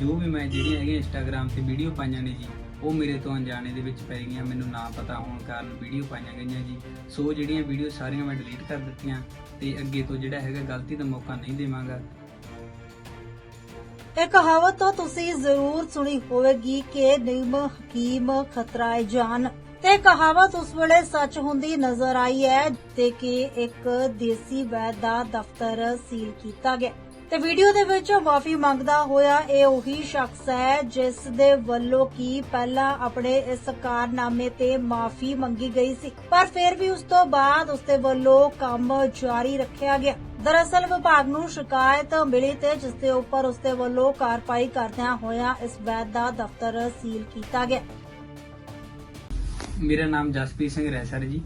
ਜੋ ਵੀ ਮੈਂ ਜਿਹੜੀਆਂ ਹੈਗੀਆਂ ਇੰਸਟਾਗ੍ਰam ਤੇ ਵੀਡੀਓ ਪਾਈਆਂ ਨੇ ਜੀ, ਉਹ ਮੇਰੇ ਤੋਂ ਅਣਜਾਣੇ ਦੇ ਵਿੱਚ ਪੈ ਗਈਆਂ, ਮੈਨੂੰ ਨਾ ਪਤਾ ਹੋਣ ਕਾਰਨ ਵੀਡੀਓ ਪਾਈਆਂ ਗਈਆਂ ਜੀ। ਸੋ ਜਿਹੜੀਆਂ ਵੀਡੀਓ ਸਾਰੀਆਂ ਮੈਂ ਡਿਲੀਟ ਕਰ ਦਿੱਤੀਆਂ ਤੇ ਅੱਗੇ ਤੋਂ ਜਿਹੜਾ ਹੈਗਾ ਗਲਤੀ ਦਾ ਮੌਕਾ ਨਹੀਂ ਦੇਵਾਂਗਾ। ਇਹ ਕਹਾਵਤ ਤਾਂ ਤੁਸੀਂ ਜ਼ਰੂਰ ਸੁਣੀ ਹੋਵੇਗੀ ਕਿ ਨਿਯਮ, ਹਕੀਮ ਖਤਰਾਏ ਜਾਨ। ਤੇ ਕਹਾਵਤ ਉਸ ਵੇਲੇ ਸੱਚ ਹੁੰਦੀ ਨਜ਼ਰ ਆਈ ਹੈ ਤੇ ਕਿ ਇੱਕ ਦੇਸੀ ਵੈਦ ਦਾ ਦਫ਼ਤਰ ਸੀਲ ਕੀਤਾ ਗਿਆ। ਤੇ ਵੀਡੀਓ ਦੇ ਵਿੱਚ ਮਾਫੀ ਮੰਗਦਾ ਹੋਇਆ ਇਹ ਉਹੀ ਸ਼ਖਸ ਹੈ, ਜਿਸ ਦੇ ਵੱਲੋਂ ਕੀ ਪਹਿਲਾਂ ਆਪਣੇ ਇਸ ਕਾਰਨਾਮੇ ਤੇ ਮਾਫੀ ਮੰਗੀ ਗਈ ਸੀ। ਪਰ ਫਿਰ ਵੀ ਉਸ ਤੋਂ ਬਾਅਦ ਉਸ ਦੇ ਵੱਲੋਂ ਕੰਮ ਜਾਰੀ ਰੱਖਿਆ ਗਿਆ। ਦਰਅਸਲ ਵਿਭਾਗ ਨੂੰ ਸ਼ਿਕਾਇਤ ਮਿਲੀ ਤੇ ਜਿਸ ਦੇ ਉੱਪਰ ਉਸ ਦੇ ਵੱਲੋਂ ਕਾਰਵਾਈ ਕਰਦਿਆਂ ਹੋਇਆ ਇਸ ਵੈਦ ਦਾ ਦਫ਼ਤਰ ਸੀਲ ਕੀਤਾ ਗਿਆ। ਮੇਰਾ ਨਾਮ ਜਸਪ੍ਰੀਤ ਸਿੰਘ ਰੈਸਰ ਜੀ,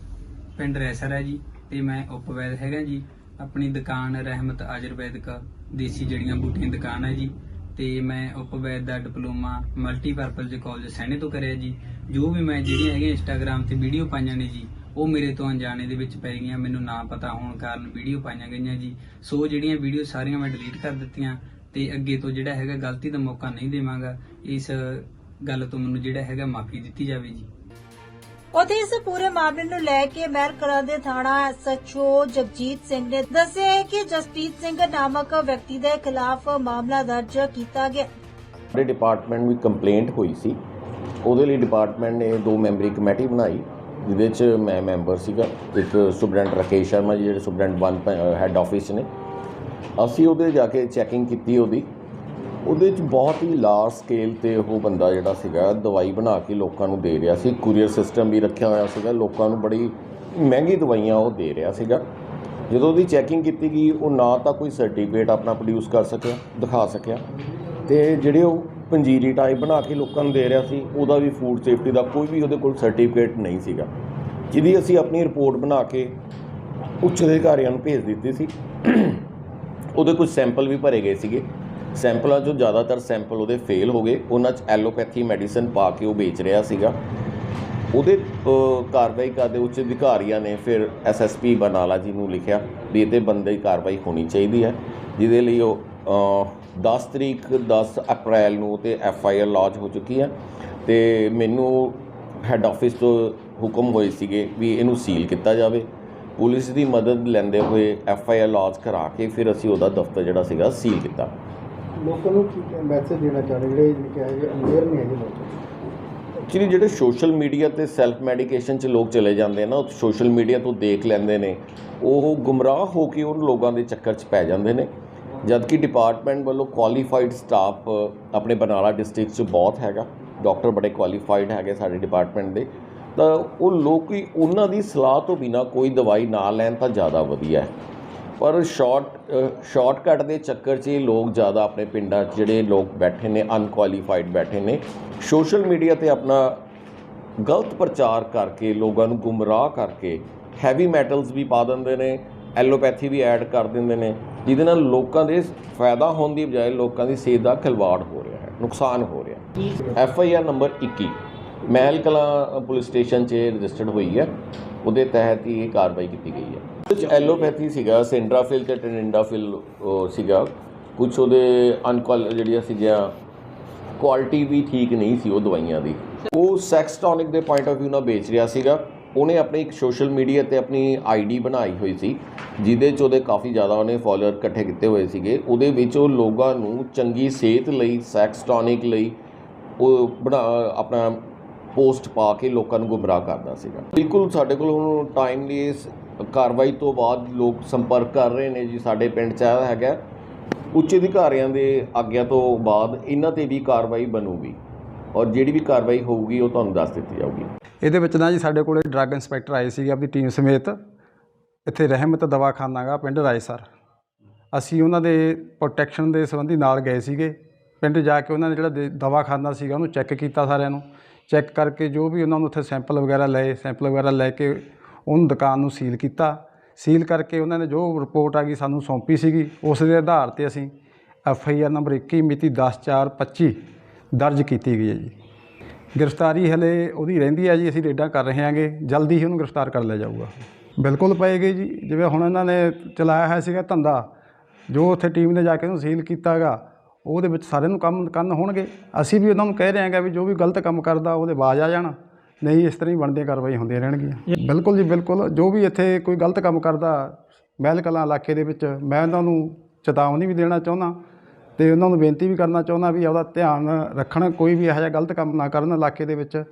ਪਿੰਡ ਰੈਸਰ ਹੈ ਜੀ, ਤੇ ਮੈਂ ਉਪਵੈਦ ਹੈਗਾ ਜੀ। ਆਪਣੀ ਦੁਕਾਨ ਰਹਿਮਤ ਆਯੁਰਵੈਦਿਕ ਦੇਸੀ ਜੜੀਆਂ ਬੂਟੀਆਂ ਦੁਕਾਨ ਹੈ ਜੀ। ਤੇ ਮੈਂ ਉਪਵੈਦ ਦਾ ਡਿਪਲੋਮਾ ਮਲਟੀਪਰਪਜ਼ ਕਾਲਜ ਸੈਣੇ ਤੋਂ ਕਰਿਆ ਜੀ। ਜੋ ਵੀ ਮੈਂ ਜਿਹੜੀਆਂ ਹੈਗੀਆਂ ਇੰਸਟਾਗ੍ਰam ਤੇ ਵੀਡੀਓ ਪਾਈਆਂ ਨੇ ਜੀ, ਉਹ ਮੇਰੇ ਤੋਂ ਅਣਜਾਣੇ ਦੇ ਵਿੱਚ ਪੈ ਗਈਆਂ। ਮੈਨੂੰ ਨਾ ਪਤਾ ਹੋਣ ਕਾਰਨ ਵੀਡੀਓ ਪਾਈਆਂ ਗਈਆਂ ਜੀ। ਸੋ ਜਿਹੜੀਆਂ ਵੀਡੀਓ ਸਾਰੀਆਂ ਮੈਂ ਡਿਲੀਟ ਕਰ ਦਿੱਤੀਆਂ ਤੇ ਅੱਗੇ ਤੋਂ ਜਿਹੜਾ ਹੈਗਾ ਗਲਤੀ ਦਾ ਮੌਕਾ ਨਹੀਂ ਦੇਵਾਂਗਾ, ਇਸ ਗੱਲ ਤੋਂ ਮੈਨੂੰ ਜਿਹੜਾ ਹੈਗਾ ਮਾਫੀ ਦਿੱਤੀ ਜਾਵੇ ਜੀ। ਉਥੇ ਇਸ ਪੂਰੇ ਮਾਮਲੇ ਨੂੰ ਲੈ ਕੇ ਮਹਿਰਕੜਾ ਦੇ ਥਾਣਾ ਐਸਐਚਓ ਜਗਜੀਤ ਸਿੰਘ ਨੇ ਦੱਸਿਆ ਹੈ ਕਿ ਜਸਪ੍ਰੀਤ ਸਿੰਘ ਨਾਮਕ ਵਿਅਕਤੀ ਦੇ ਖਿਲਾਫ ਮਾਮਲਾ ਦਰਜ ਕੀਤਾ ਗਿਆ। ਸਾਡੇ ਡਿਪਾਰਟਮੈਂਟ ਨੂੰ ਕੰਪਲੇਂਟ ਹੋਈ ਸੀ। ਉਹਦੇ ਲਈ ਡਿਪਾਰਟਮੈਂਟ ਨੇ ਦੋ ਮੈਂਬਰੀ ਕਮੇਟੀ ਬਣਾਈ, ਜਿਹਦੇ 'ਚ ਮੈਂ ਮੈਂਬਰ ਸੀਗਾ। ਇੱਕ ਸੁਪਰਡੈਂਟ ਰਕੇਸ਼ ਸ਼ਰਮਾ ਜੀ, ਜਿਹੜੇ ਸੁਪਰਡੈਂਟ 1 ਹੈੱਡ ਆਫਿਸ ਨੇ। ਅਸੀਂ ਉਹਦੇ ਜਾ ਕੇ ਚੈਕਿੰਗ ਕੀਤੀ ਉਹਦੀ। ਉਹਦੇ 'ਚ ਬਹੁਤ ਹੀ ਲਾਰਜ ਸਕੇਲ ਤੇ ਉਹ ਬੰਦਾ ਜਿਹੜਾ ਸੀਗਾ, ਦਵਾਈ ਬਣਾ ਕੇ ਲੋਕਾਂ ਨੂੰ ਦੇ ਰਿਹਾ ਸੀ। ਕੁਰੀਅਰ ਸਿਸਟਮ ਵੀ ਰੱਖਿਆ ਹੋਇਆ ਸੀਗਾ। ਲੋਕਾਂ ਨੂੰ ਬੜੀ ਮਹਿੰਗੀ ਦਵਾਈਆਂ ਉਹ ਦੇ ਰਿਹਾ ਸੀਗਾ। ਜਦੋਂ ਉਹਦੀ ਚੈਕਿੰਗ ਕੀਤੀ ਗਈ, ਉਹ ਨਾ ਤਾਂ ਕੋਈ ਸਰਟੀਫਿਕੇਟ ਆਪਣਾ ਪ੍ਰੋਡਿਊਸ ਕਰ ਸਕਿਆ, ਦਿਖਾ ਸਕਿਆ। ਤੇ ਜਿਹੜੇ ਉਹ ਪੰਜੀਰੀ ਟਾਈਪ ਬਣਾ ਕੇ ਲੋਕਾਂ ਨੂੰ ਦੇ ਰਿਹਾ ਸੀ, ਉਹਦਾ ਵੀ ਫੂਡ ਸੇਫਟੀ ਦਾ ਕੋਈ ਵੀ ਉਹਦੇ ਕੋਲ ਸਰਟੀਫਿਕੇਟ ਨਹੀਂ ਸੀਗਾ। ਜਿਹਦੀ ਅਸੀਂ ਆਪਣੀ ਰਿਪੋਰਟ ਬਣਾ ਕੇ ਉੱਚ ਅਧਿਕਾਰੀਆਂ ਨੂੰ ਭੇਜ ਦਿੱਤੀ ਸੀ। ਉਹਦੇ ਕੁਝ ਸੈਂਪਲ ਵੀ ਭਰੇ ਗਏ ਸੀਗੇ। ਸੈਂਪਲਾਂ 'ਚੋਂ ਜ਼ਿਆਦਾਤਰ ਸੈਂਪਲ ਉਹਦੇ ਫੇਲ ਹੋ ਗਏ। ਉਹਨਾਂ 'ਚ ਐਲੋਪੈਥੀ ਮੈਡੀਸਨ ਪਾ ਕੇ ਉਹ ਵੇਚ ਰਿਹਾ ਸੀਗਾ। ਉਹਦੇ ਕਾਰਵਾਈ ਕਰਦੇ ਉੱਚ ਅਧਿਕਾਰੀਆਂ ਨੇ ਫਿਰ ਐਸਐਸਪੀ ਬਨਾਲਾ ਜੀ ਨੂੰ ਲਿਖਿਆ ਵੀ ਇਹ 'ਤੇ ਬੰਦੇ ਦੀ ਕਾਰਵਾਈ ਹੋਣੀ ਚਾਹੀਦੀ ਹੈ ਜਿਹਦੇ ਲਈ ਉਹ ਅ, 10 ਤਰੀਕ 10 ਅਪ੍ਰੈਲ ਨੂੰ ਤੇ ਐਫ ਆਈ ਆਰ ਲੌਂਚ ਹੋ ਚੁੱਕੀ ਹੈ ਤੇ ਮੈਨੂੰ ਹੈੱਡ ਆਫਿਸ ਤੋਂ ਹੁਕਮ ਹੋਏ ਸੀਗੇ ਵੀ ਇਹਨੂੰ ਸੀਲ ਕੀਤਾ ਜਾਵੇ। ਪੁਲਿਸ ਦੀ ਮਦਦ ਲੈਂਦੇ ਹੋਏ ਐਫ ਆਈ ਆਰ ਲੌਂਚ ਕਰਾ ਕੇ ਫਿਰ ਅਸੀਂ ਉਹਦਾ ਦਫ਼ਤਰ ਜਿਹੜਾ ਸੀਗਾ ਸੀਲ ਕੀਤਾ। ਲੋਕਾਂ ਨੂੰ ਕੀ ਮੈਸੇਜ ਦੇਣਾ ਚਾਹੁੰਦੇ? ਜਿਹੜੇ ਕਿ ਹੈਗੇ ਅਵੇਅਰ ਨਹੀਂ ਹੈਗੇ ਲੋਕ। ਐਕਚੁਅਲੀ ਜਿਹੜੇ ਸੋਸ਼ਲ ਮੀਡੀਆ ਤੇ ਸੈਲਫ ਮੈਡੀਕੇਸ਼ਨ 'ਚ ਲੋਕ ਚਲੇ ਜਾਂਦੇ ਆ ਨਾ, ਉਹ ਸੋਸ਼ਲ ਮੀਡੀਆ ਤੋਂ ਦੇਖ ਲੈਂਦੇ ਨੇ। ਉਹ ਗੁੰਮਰਾਹ ਹੋ ਕੇ ਉਹ ਲੋਕਾਂ ਦੇ ਚੱਕਰ 'ਚ ਪੈ ਜਾਂਦੇ ਨੇ। ਜਦਕਿ ਡਿਪਾਰਟਮੈਂਟ ਵੱਲੋਂ ਕੁਆਲੀਫਾਈਡ ਸਟਾਫ ਆਪਣੇ ਬਰਨਾਲਾ ਡਿਸਟ੍ਰਿਕਟ 'ਚ ਬਹੁਤ ਹੈਗਾ। ਡਾਕਟਰ ਬੜੇ ਕੁਆਲੀਫਾਈਡ ਹੈਗੇ ਸਾਡੇ ਡਿਪਾਰਟਮੈਂਟ ਦੇ। ਤਾਂ ਉਹ ਲੋਕ ਉਹਨਾਂ ਦੀ ਸਲਾਹ ਤੋਂ ਬਿਨਾ ਕੋਈ ਦਵਾਈ ਨਾ ਲੈਣ ਤਾਂ ਜ਼ਿਆਦਾ ਵਧੀਆ ਹੈ। ਪਰ ਸ਼ਾਰਟ ਸ਼ਾਰਟਕਟ ਦੇ ਚੱਕਰ 'ਚ ਲੋਕ ਜ਼ਿਆਦਾ ਆਪਣੇ ਪਿੰਡਾਂ 'ਚ ਜਿਹੜੇ ਲੋਕ ਬੈਠੇ ਨੇ ਅਨਕੁਆਲੀਫਾਈਡ ਬੈਠੇ ਨੇ ਸੋਸ਼ਲ ਮੀਡੀਆ ਤੇ ਆਪਣਾ ਗਲਤ ਪ੍ਰਚਾਰ ਕਰਕੇ, ਲੋਕਾਂ ਨੂੰ ਗੁੰਮਰਾਹ ਕਰਕੇ ਹੈਵੀ ਮੈਟਲਸ ਵੀ ਪਾ ਦਿੰਦੇ ਨੇ ਐਲੋਪੈਥੀ ਵੀ ਐਡ ਕਰ ਦਿੰਦੇ ਨੇ, ਜਿਹਦੇ ਨਾਲ ਲੋਕਾਂ ਦੇ ਫਾਇਦਾ ਹੋਣ ਦੀ ਬਜਾਏ ਲੋਕਾਂ ਦੀ ਸਿਹਤ ਦਾ ਖਿਲਵਾੜ ਹੋ ਰਿਹਾ ਹੈ, ਨੁਕਸਾਨ ਹੋ ਰਿਹਾ ਹੈ। F I R number 21 Mehal Kalan police station 'ਚ ਰਜਿਸਟਰਡ ਹੋਈ ਹੈ, ਉਹਦੇ ਤਹਿਤ ਹੀ ਇਹ ਕਾਰਵਾਈ ਕੀਤੀ ਗਈ ਹੈ। 'ਚ ਐਲੋਪੈਥੀ ਸੀਗਾ ਸੈਂਡਰਾਫਿਲ ਤੇ ਟੈਨਿੰਡਾਫਿਲ ਸੀਗਾ। ਕੁਝ ਉਹਦੇ ਅਨਕੁਆਲ ਜਿਹੜੀਆਂ ਸੀਗੀਆਂ ਕੁਆਲਿਟੀ ਵੀ ਠੀਕ ਨਹੀਂ ਸੀ ਉਹ ਦਵਾਈਆਂ ਦੀ। ਉਹ ਸੈਕਸ ਟੌਨਿਕ ਦੇ ਪੁਆਇੰਟ ਆਫ View ਨਾਲ ਵੇਚ ਰਿਹਾ ਸੀਗਾ। ਉਹਨੇ ਆਪਣੀ ਇੱਕ ਸੋਸ਼ਲ ਮੀਡੀਆ ਤੇ ਆਪਣੀ ਆਈਡੀ ਬਣਾਈ ਹੋਈ ਸੀ ਜਿਹਦੇ 'ਚ ਉਹਦੇ ਕਾਫੀ ਜ਼ਿਆਦਾ ਉਹਨੇ ਫਾਲੋਅਰ ਇਕੱਠੇ ਕੀਤੇ ਹੋਏ ਸੀਗੇ। ਉਹਦੇ ਵਿੱਚ ਉਹ ਲੋਕਾਂ ਨੂੰ ਚੰਗੀ ਸਿਹਤ ਲਈ ਸੈਕਸ ਟੌਨਿਕ ਲਈ ਉਹ ਬਣਾ ਆਪਣਾ ਪੋਸਟ ਪਾ ਕੇ ਲੋਕਾਂ ਨੂੰ ਗੁੰਮਰਾਹ ਕਰਦਾ ਸੀਗਾ। ਬਿਲਕੁਲ ਸਾਡੇ ਕੋਲ ਹੁਣ ਟਾਈਮਲੀ ਇਸ ਕਾਰਵਾਈ ਤੋਂ ਬਾਅਦ ਲੋਕ ਸੰਪਰਕ ਕਰ ਰਹੇ ਨੇ ਜੀ, ਸਾਡੇ ਪਿੰਡ 'ਚ ਆਇਆ ਹੈਗਾ। ਉੱਚ ਅਧਿਕਾਰੀਆਂ ਦੇ ਆਗਿਆ ਤੋਂ ਬਾਅਦ ਇਹਨਾਂ ਤੇ ਵੀ ਕਾਰਵਾਈ ਬਣੂਗੀ। ਔਰ ਜਿਹੜੀ ਵੀ ਕਾਰਵਾਈ ਹੋਊਗੀ, ਉਹ ਤੁਹਾਨੂੰ ਦੱਸ ਦਿੱਤੀ ਜਾਊਗੀ। ਇਹਦੇ ਵਿੱਚ ਨਾ ਜੀ, ਸਾਡੇ ਕੋਲੇ ਡਰੱਗ ਇੰਸਪੈਕਟਰ ਆਏ ਸੀਗੇ ਆਪਣੀ ਟੀਮ ਸਮੇਤ। ਇੱਥੇ ਰਹਿਮਤ ਦਵਾਖਾਨਾ ਗਾ ਪਿੰਡ ਰਾਏਸਰ। ਅਸੀਂ ਉਹਨਾਂ ਦੇ ਪ੍ਰੋਟੈਕਸ਼ਨ ਦੇ ਸੰਬੰਧੀ ਨਾਲ ਗਏ ਸੀਗੇ। ਪਿੰਡ ਜਾ ਕੇ ਉਹਨਾਂ ਨੇ ਜਿਹੜਾ ਦੇ- ਦਵਾਖਾਨਾ ਸੀਗਾ, ਉਹਨੂੰ ਚੈੱਕ ਕੀਤਾ ਸਾਰਿਆਂ ਨੂੰ। ਚੈੱਕ ਕਰਕੇ ਜੋ ਵੀ ਉਹਨਾਂ ਨੂੰ ਉੱਥੇ ਸੈਂਪਲ ਵਗੈਰਾ ਲਏ, ਸੈਂਪਲ ਵਗੈਰਾ ਲੈ ਕੇ ਉਹਨੂੰ ਦੁਕਾਨ ਨੂੰ ਸੀਲ ਕੀਤਾ। ਸੀਲ ਕਰਕੇ ਉਹਨਾਂ ਨੇ ਜੋ ਰਿਪੋਰਟ ਆ ਗਈ ਸਾਨੂੰ ਸੌਂਪੀ ਸੀਗੀ ਉਸ ਦੇ ਆਧਾਰ ਤੇ ਅਸੀਂ ਐਫ ਆਈ ਆਰ ਨੰਬਰ 21 ਮਿਤੀ 10/4/25 ਦਰਜ ਕੀਤੀ ਗਈ ਹੈ ਜੀ। ਗ੍ਰਿਫਤਾਰੀ ਹਲੇ ਉਹਦੀ ਰਹਿੰਦੀ ਹੈ ਜੀ, ਅਸੀਂ ਰੇਡਾਂ ਕਰ ਰਹੇ ਹਾਂਗੇ, ਜਲਦੀ ਹੀ ਉਹਨੂੰ ਗ੍ਰਿਫਤਾਰ ਕਰ ਲਿਆ ਜਾਊਗਾ। ਬਿਲਕੁਲ ਪਏਗੀ ਜੀ, ਜਿਵੇਂ ਹੁਣ ਇਹਨਾਂ ਨੇ ਚਲਾਇਆ ਹੋਇਆ ਸੀਗਾ ਧੰਦਾ, ਜੋ ਉੱਥੇ ਟੀਮ ਨੇ ਜਾ ਕੇ ਉਹਨੂੰ ਸੀਲ ਕੀਤਾਗਾ, ਉਹਦੇ ਵਿੱਚ ਸਾਰਿਆਂ ਨੂੰ ਕੰਮ, ਕੰਨ ਹੋਣਗੇ। ਅਸੀਂ ਵੀ ਉਹਨਾਂ ਨੂੰ ਕਹਿ ਰਹੇ ਹਾਂਗੇ ਵੀ ਜੋ ਵੀ ਗਲਤ ਕੰਮ ਕਰਦਾ, ਉਹਦੇ ਬਾਜ ਆ ਜਾਣ। ਨਹੀਂ, ਇਸ ਤਰ੍ਹਾਂ ਹੀ ਬਣਦੀਆਂ ਕਾਰਵਾਈ ਹੁੰਦੀਆਂ ਰਹਿਣਗੀਆਂ। ਬਿਲਕੁਲ ਜੀ, ਬਿਲਕੁਲ। ਜੋ ਵੀ ਇੱਥੇ ਕੋਈ ਗਲਤ ਕੰਮ ਕਰਦਾ ਮਹਿਲ ਕਲਾਂ ਇਲਾਕੇ ਦੇ ਵਿੱਚ, ਮੈਂ ਉਹਨਾਂ ਨੂੰ ਚੇਤਾਵਨੀ ਵੀ ਦੇਣਾ ਚਾਹੁੰਦਾ ਤੇ ਉਹਨਾਂ ਨੂੰ ਬੇਨਤੀ ਵੀ ਕਰਨਾ ਚਾਹੁੰਦਾ ਵੀ ਆਪਦਾ ਧਿਆਨ ਰੱਖਣ, ਕੋਈ ਵੀ ਇਹੋ ਜਿਹਾ ਗਲਤ ਕੰਮ ਨਾ ਕਰਨ ਇਲਾਕੇ ਦੇ ਵਿੱਚ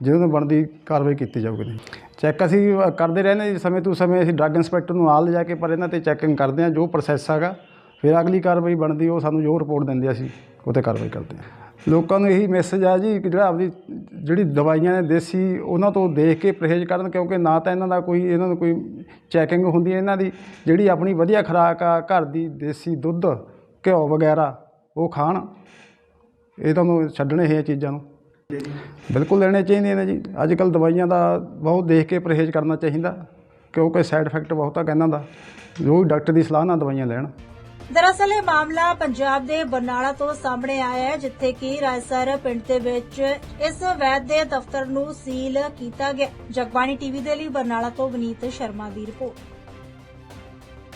ਜਿਹਨਾਂ ਨੂੰ ਬਣਦੀ ਕਾਰਵਾਈ ਕੀਤੀ ਜਾਊਗੀ। ਚੈੱਕ ਅਸੀਂ ਕਰਦੇ ਰਹਿੰਦੇ ਜੀ, ਸਮੇਂ ਤੋਂ ਸਮੇਂ ਅਸੀਂ ਡਰੱਗ ਇੰਸਪੈਕਟਰ ਨੂੰ ਨਾਲ ਲਿਜਾ ਕੇ, ਪਰ ਇਹਨਾਂ ਤੇ ਚੈਕਿੰਗ ਕਰਦੇ ਹਾਂ, ਜੋ ਪ੍ਰੋਸੈਸ ਹੈਗਾ, ਫਿਰ ਅਗਲੀ ਕਾਰਵਾਈ ਬਣਦੀ, ਉਹ ਸਾਨੂੰ ਜੋ ਰਿਪੋਰਟ ਦਿੰਦੇ ਅਸੀਂ ਉਹ 'ਤੇ ਕਾਰਵਾਈ ਕਰਦੇ ਹਾਂ। ਲੋਕਾਂ ਨੂੰ ਇਹੀ ਮੈਸੇਜ ਆ ਜੀ ਕਿ ਜਿਹੜਾ ਆਪਦੀ ਜਿਹੜੀ ਦਵਾਈਆਂ ਨੇ ਦੇਸੀ, ਉਹਨਾਂ ਤੋਂ ਦੇਖ ਕੇ ਪਰਹੇਜ਼ ਕਰਨ, ਕਿਉਂਕਿ ਨਾ ਤਾਂ ਇਹਨਾਂ ਦਾ ਕੋਈ, ਇਹਨਾਂ ਨੂੰ ਕੋਈ ਚੈਕਿੰਗ ਹੁੰਦੀ ਹੈ ਇਹਨਾਂ ਦੀ, ਜਿਹੜੀ ਆਪਣੀ ਵਧੀਆ ਖੁਰਾਕ ਆ, ਘਰ ਦੀ ਦੇਸੀ ਦੁੱਧ, ਘਿਓ ਵਗੈਰਾ, ਉਹ ਖਾਣ। ਇਹ ਤੁਹਾਨੂੰ ਛੱਡਣੇ ਇਹ ਚੀਜ਼ਾਂ ਨੂੰ। ਬਿਲਕੁਲ ਲੈਣੇ ਚਾਹੀਦੇ ਨੇ ਜੀ। ਅੱਜ ਕੱਲ ਦਵਾਈਆਂ ਦਾ ਬਹੁਤ ਦੇਖ ਕੇ ਪਰਹੇਜ਼ ਕਰਨਾ ਚਾਹੀਦਾ, ਕਿਉਂਕਿ ਸਾਈਡ ਇਫੈਕਟ ਬਹੁਤ ਆ ਇਹਨਾਂ ਦਾ। ਜੋ ਡਾਕਟਰ ਦੀ ਸਲਾਹ ਨਾਲ ਦਵਾਈਆਂ ਲੈਣ। ਦਰਅਸਲ ਇਹ ਮਾਮਲਾ ਪੰਜਾਬ ਦੇ ਬਰਨਾਲਾ ਤੋਂ ਸਾਹਮਣੇ ਆਇਆ ਹੈ, ਜਿੱਥੇ ਕਿ ਰਾਇਸਰ ਪਿੰਡ ਦੇ ਵਿੱਚ ਇਸ ਵੈਦ ਦੇ ਦਫ਼ਤਰ ਨੂੰ ਸੀਲ ਕੀਤਾ ਗਿਆ। ਜਗਬਾਣੀ ਟੀਵੀ ਦੇ ਲਈ ਬਰਨਾਲਾ ਤੋਂ ਵਨੀਤ ਸ਼ਰਮਾ ਦੀ ਰਿਪੋਰਟ।